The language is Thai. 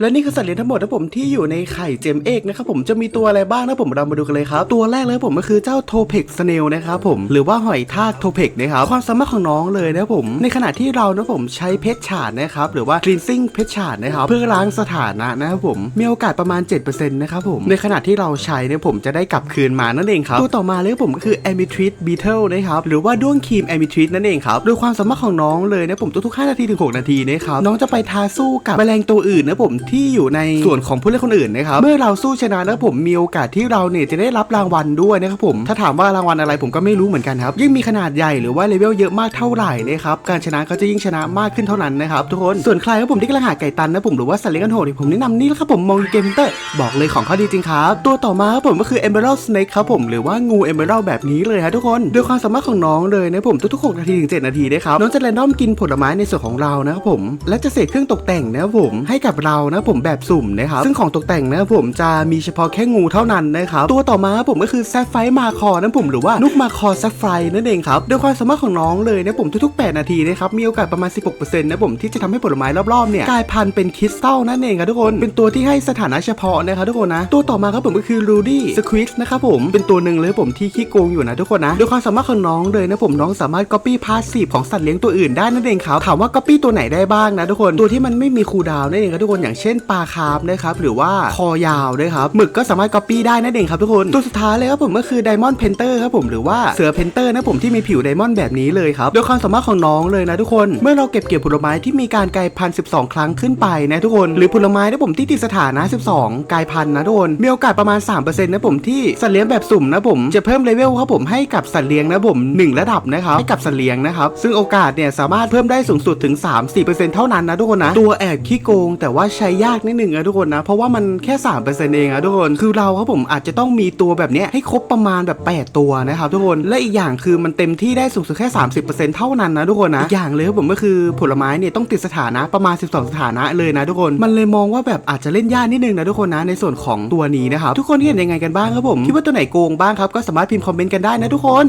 และนี่คือสัตว์เลี้ยงทั้งหมดนะผมที่อยู่ในไข่เจมเอกนะครับผมจะมีตัวอะไรบ้างนะผมเรามาดูกันเลยครับ ตัวแรกเลยผมก็คือเจ้าโทเพกสเนลนะครับผมหรือว่าหอยทากโทเพกนะครับความสามารถของน้องเลยนะผม ในขณะที่เรานะผมใช้เพชรฉาดนะครับหรือว่า cleansing เพชรฉาดนะครับเพื่อล้างสถานะนะครับผมมีโอกาสประมาณ 7%นะครับผมในขณะที่เราใช้เนี่ยผมจะได้กลับคืนมานั่นเองครับตัวต่อมาเลยผมก็คือ a m y t r i t beetle นะครับหรือว่าด้วงครีม a m y t r i t นั่นเองครับโดยความสามารถของน้องเลยนะผมทุกๆ5นาทีถึง6นาทีนะครับน้องจะไปทาสู้กับแมลงตัวอื่นนะผมที่อยู่ในส่วนของผู้เล่นคนอื่นนะครับ เมื่อเราสู้ชนะแล้วผมมีโอกาสที่เราเนี่ยจะได้รับรางวัลด้วยนะครับผม ถ้าถามว่ารางวัลอะไรผมก็ไม่รู้เหมือนกันครับ ยิ่งมีขนาดใหญ่หรือว่าเลเวลเยอะมากเท่าไหร่นะครับ การชนะก็จะยิ่งชนะมากขึ้นเท่านั้นนะครับทุกคน ส่วนใครครับผมที่กำลังหาไก่ตันนะผมหรือว่าสัตว์เลี้ยงกันโหดเนี่ยผมแนะนำนี่แหละครับผมมองเกมเตอร์บอกเลยของเขาดีจริงครับ ตัวต่อมาครับผมก็คือ Emerald Snake ครับผมหรือว่างู Emerald แบบนี้เลยครับทุกคนโดยความสามารถของน้องเลยนะผมทุกๆ 6 นาทีถึง 7 นาทีนะครับน้องจะแรนดอมกินผลไม้ในส่วนของเรานะครับผมและจะเสกเครื่องตกแต่งนะครับผมให้กับเรานะผมแบบสุ่มนะครับซึ่งของตกแต่งนะครับผมจะมีเฉพาะแค่งูเท่านั้นนะครับตัวต่อมาผมก็คือแซฟไฟมาคอนะผมหรือว่านุกมาคอแซฟไฟนั่นเองครับโดยความสามารถของน้องเลยนะผมทุกๆ 8 นาทีนะครับมีโอกาสประมาณ 16%นะผมที่จะทำให้ผลไม้รอบๆเนี่ยกลายพันธุ์เป็นคริสตัลนั่นเองครับทุกคนเป็นตัวที่ให้สถานะเฉพาะนะครับทุกคนนะตัวต่อมาครับผมก็คือรูดี้สควิสนะครับผมเป็นตัวหนึ่งเลยผมที่ขี้โกงอยู่นะทุกคนนะโดยความสามารถของน้องเลยนะผมน้องสามารถ copy passive ของสัตว์เลี้ยงตัวอื่นได้นั่นเองครับถามว่า copy ตัวไหนได้บ้างนะทุกคนตัวที่มันไม่มีคูลดาวน์นั่นเองครับทุกคนอย่างเช่นปลาคาร์ฟนะครับหรือว่าคอยาวนะครับหมึกก็สามารถ copy ได้นั่นเองครับทุกคนตัวสุดท้ายเลยครับผมก็คือ Diamond Painter ครับผมหรือว่าเสือ Painter นะผมที่มีผิวไดมอนด์แบบนี้เลยครับโดยความสามารถของน้องเลยนะทุกคน เมื่อเราเก็บเกี่ยวผลไม้ที่มีการกลายพันธุ์12 ครั้งขึ้นไปนะทุกคน หรือผลไม้นะผมที่ติดสถานะ 12 กลายพันธุ์นะทุกคนมีโอกาสประมาณ 3%นะผมที่สัตว์เลี้ยงแบบสุ่มนะผมจะเพิ่มเลเวลครับผมให้กับสัตว์เลี้ยงนะผมหนึ่งระดับนะครับให้กับสัตว์เลี้ยงนะครับซึ่งโอกาสเนี่ยสามารถเพิ่มได้สูงสุดถึง 3-4%เท่านั้นนะทุกคนนะตัวแอบขี้โกงแต่ว่าใช้ยากนิดหนึ่งนะทุกคนนะ เพราะว่ามันแค่3%เองนะทุกคน คือเราครับผมอาจจะต้องมีตัวแบบนี้ให้ครบประมาณแบบ 8 ตัวนะครับทุกคน และอีกอย่างคือมันเต็มที่ได้สูงสุดแค่ 30%เท่านั้นนะทุกคนนะอีกอย่างเลยครับผมก็คือผลไม้เนี่ยต้องติดสถานะประมาณ 12 สถานะเลยนะทุกคน มันเลยมองว่าแบบอาจจะเล่นยากนิดนึงนะทุกคนนะในส่วนของตัวนี้นะครับทุกคนเห็นยังไงกันบ้างครับผมคิดว่าตัวไหนโกงบ้างครับก็สามารถพิมพ์คอมเมนต์กันได้นะทุกคน